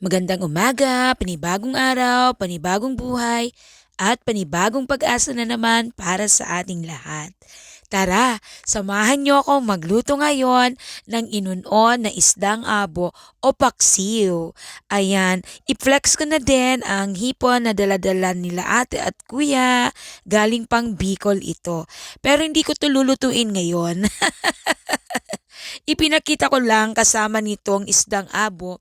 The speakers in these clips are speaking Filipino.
Magandang umaga, panibagong araw, panibagong buhay, at panibagong pag-asa na naman para sa ating lahat. Tara, samahan niyo akong magluto ngayon ng inunon na isdang abo o paksiw. Ayan, i-flex ko na din ang hipon na daladala nila ate at kuya. Galing pang Bicol ito. Pero hindi ko to lulutuin ngayon. Ipinakita ko lang kasama nitong isdang abo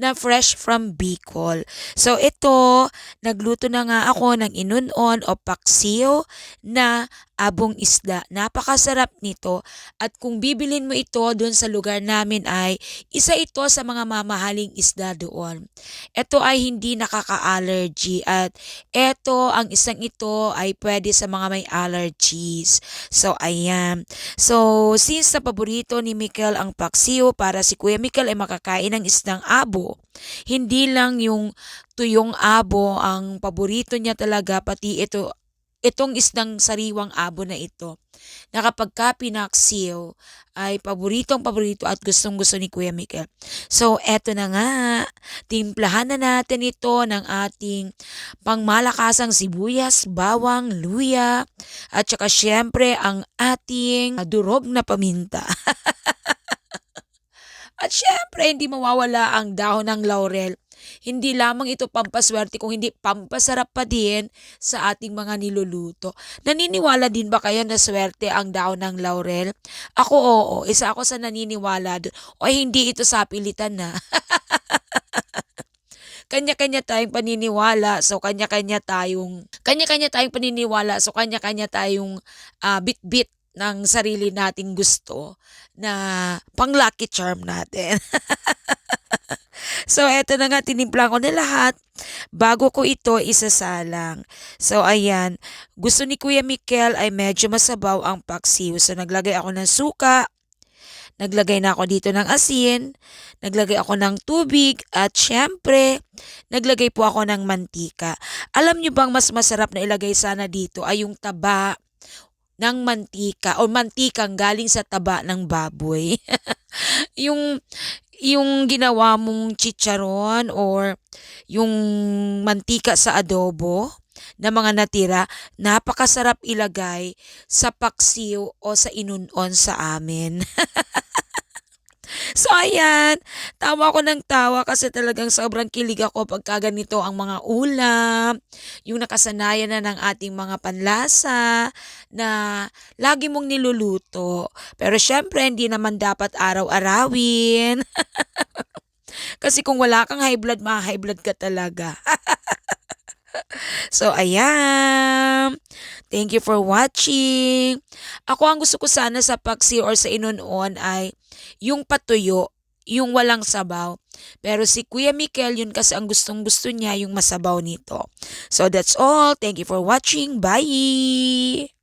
na fresh from Bicol. So ito, nagluto na nga ako ng inunon o paksiw na abong isda. Napakasarap nito at kung bibilin mo ito doon sa lugar namin ay isa ito sa mga mamahaling isda doon. Ito ay hindi nakaka-allergy at ito, ang isang ito ay pwede sa mga may allergies. So ayan. So since na paborito ni Mikel ang paksiw para si Kuya Mikel ay makakain ng isdang abo, hindi lang yung tuyong abo ang paborito niya talaga pati ito itong isdang sariwang abo na ito na kapag ka pinaksiw ay paboritong paborito at gustong gusto ni Kuya Mikel. So, eto na nga. Timplahan na natin ito ng ating pangmalakasang sibuyas, bawang, luya, at saka syempre ang ating durog na paminta. At syempre, hindi mawawala ang dahon ng laurel. Hindi lamang ito pampaswerte kung hindi pampasarap pa din sa ating mga niluluto. Naniniwala din ba kayo na swerte ang dahon ng laurel? Ako oo, isa ako sa naniniwala doon. O hindi ito sa pilitan na. kanya-kanya tayong paniniwala, so kanya-kanya tayong kanya-kanya tayong paniniwala, so kanya-kanya tayong uh, bit-bit ng sarili nating gusto na pang lucky charm natin. so, eto na nga, tinimpla ko na lahat bago ko ito isasalang. So, ayan. Gusto ni Kuya Mikel ay medyo masabaw ang paksiw. So, naglagay ako ng suka, naglagay na ako dito ng asin, naglagay ako ng tubig, at syempre, naglagay po ako ng mantika. Alam nyo bang mas masarap na ilagay sana dito ay yung taba ng mantika o mantikang galing sa taba ng baboy. yung yung ginawa mong chicharon or yung mantika sa adobo na mga natira, napakasarap ilagay sa paksiw o sa inunon sa amin. So ayan, tawa ko ng tawa kasi talagang sobrang kilig ako pagka ganito ang mga ulam, yung nakasanayan na ng ating mga panlasa na lagi mong niluluto. Pero syempre, hindi naman dapat araw-arawin. kasi kung wala kang high blood, ma-high blood ka talaga. So, ayan. Thank you for watching. Ako ang gusto ko sana sa paksi or sa inunon ay yung patuyo, yung walang sabaw. Pero si Kuya Mikel, yun kasi ang gustong gusto niya, yung masabaw nito. So that's all. Thank you for watching. Bye!